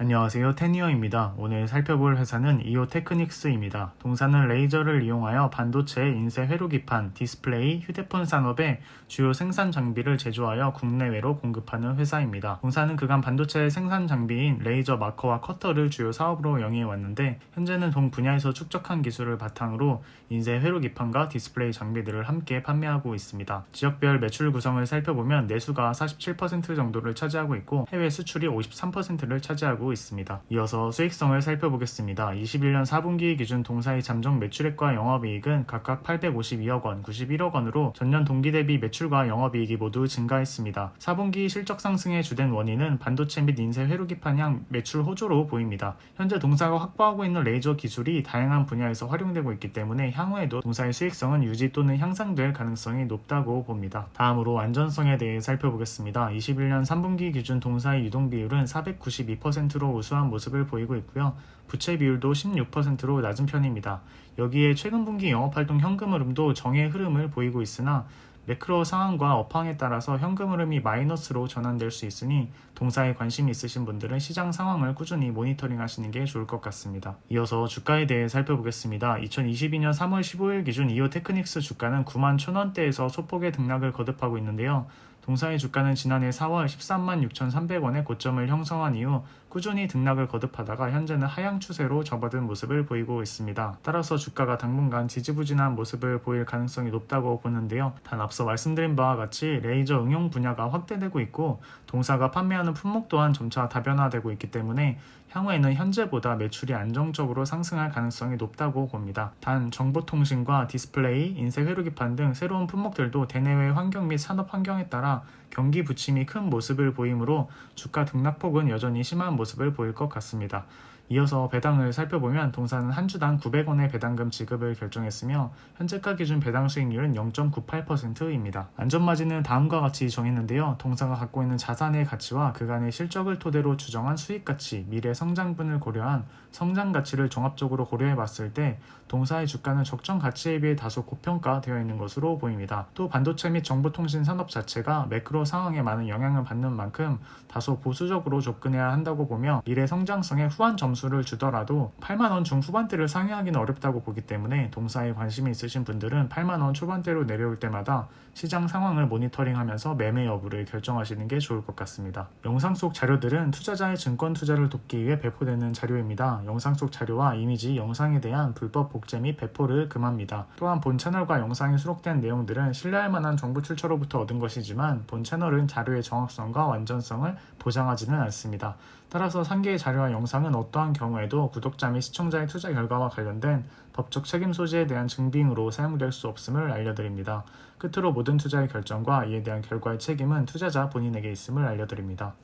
안녕하세요. 테니어입니다. 오늘 살펴볼 회사는 이오 테크닉스입니다. 동사는 레이저를 이용하여 반도체, 인쇄 회로 기판, 디스플레이, 휴대폰 산업의 주요 생산 장비를 제조하여 국내외로 공급하는 회사입니다. 동사는 그간 반도체 생산 장비인 레이저 마커와 커터를 주요 사업으로 영위해 왔는데 현재는 동 분야에서 축적한 기술을 바탕으로 인쇄 회로 기판과 디스플레이 장비들을 함께 판매하고 있습니다. 지역별 매출 구성을 살펴보면 내수가 47% 정도를 차지하고 있고 해외 수출이 53%를 차지하고 있습니다. 이어서 수익성을 살펴보겠습니다. 21년 4분기 기준 동사의 잠정 매출액과 영업이익은 각각 852억 원, 91억 원으로 전년 동기 대비 매출과 영업이익이 모두 증가했습니다. 4분기 실적 상승의 주된 원인은 반도체 및 인쇄 회로 기판 향 매출 호조로 보입니다. 현재 동사가 확보하고 있는 레이저 기술이 다양한 분야에서 활용되고 있기 때문에 향후에도 동사의 수익성은 유지 또는 향상될 가능성이 높다고 봅니다. 다음으로 안전성에 대해 살펴보겠습니다. 21년 3분기 기준 동사의 유동 비율은 492%로 우수한 모습을 보이고 있고요. 부채 비율도 16%로 낮은 편입니다. 여기에 최근 분기 영업활동 현금 흐름도 정의 흐름을 보이고 있으나 매크로 상황과 업황에 따라서 현금 흐름이 마이너스로 전환될 수 있으니 동사에 관심이 있으신 분들은 시장 상황을 꾸준히 모니터링 하시는 게 좋을 것 같습니다. 이어서 주가에 대해 살펴보겠습니다. 2022년 3월 15일 기준 이오 테크닉스 주가는 9만 1천원대에서 소폭의 등락을 거듭하고 있는데요. 동사의 주가는 지난해 4월 13만 6,300원의 고점을 형성한 이후 꾸준히 등락을 거듭하다가 현재는 하향 추세로 접어든 모습을 보이고 있습니다. 따라서 주가가 당분간 지지부진한 모습을 보일 가능성이 높다고 보는데요. 단 앞서 말씀드린 바와 같이 레이저 응용 분야가 확대되고 있고 동사가 판매하는 품목 또한 점차 다변화되고 있기 때문에 향후에는 현재보다 매출이 안정적으로 상승할 가능성이 높다고 봅니다. 단 정보통신과 디스플레이, 인쇄 회로기판 등 새로운 품목들도 대내외 환경 및 산업 환경에 따라 경기 부침이 큰 모습을 보이므로 주가 등락폭은 여전히 심한 모습을 보일 것 같습니다. 이어서 배당을 살펴보면 동사는 한 주당 900원의 배당금 지급을 결정했으며 현재가 기준 배당 수익률은 0.98%입니다. 안전마진은 다음과 같이 정했는데요. 동사가 갖고 있는 자산의 가치와 그간의 실적을 토대로 추정한 수익 가치, 미래 성장분을 고려한 성장 가치를 종합적으로 고려해 봤을 때 동사의 주가는 적정 가치에 비해 다소 고평가되어 있는 것으로 보입니다. 또 반도체 및 정보통신 산업 자체가 매크로 상황에 많은 영향을 받는 만큼 다소 보수적으로 접근해야 한다고 보며 미래 성장성에 후한 점수 를 주더라도 8만원 중후반대를 상회하기는 어렵다고 보기 때문에 동사에 관심이 있으신 분들은 8만원 초반대로 내려올 때마다 시장 상황을 모니터링하면서 매매 여부를 결정하시는 게 좋을 것 같습니다. 영상 속 자료들은 투자자의 증권 투자를 돕기 위해 배포되는 자료입니다. 영상 속 자료와 이미지, 영상에 대한 불법 복제 및 배포를 금합니다. 또한 본 채널과 영상에 수록된 내용들은 신뢰할 만한 정보 출처로부터 얻은 것이지만 본 채널은 자료의 정확성과 완전성을 보장하지는 않습니다. 따라서 상계의 자료와 영상은 어떠한 경우에도 구독자 및 시청자의 투자 결과와 관련된 법적 책임 소지에 대한 증빙으로 사용될 수 없음을 알려드립니다. 끝으로 모든 투자의 결정과 이에 대한 결과의 책임은 투자자 본인에게 있음을 알려드립니다.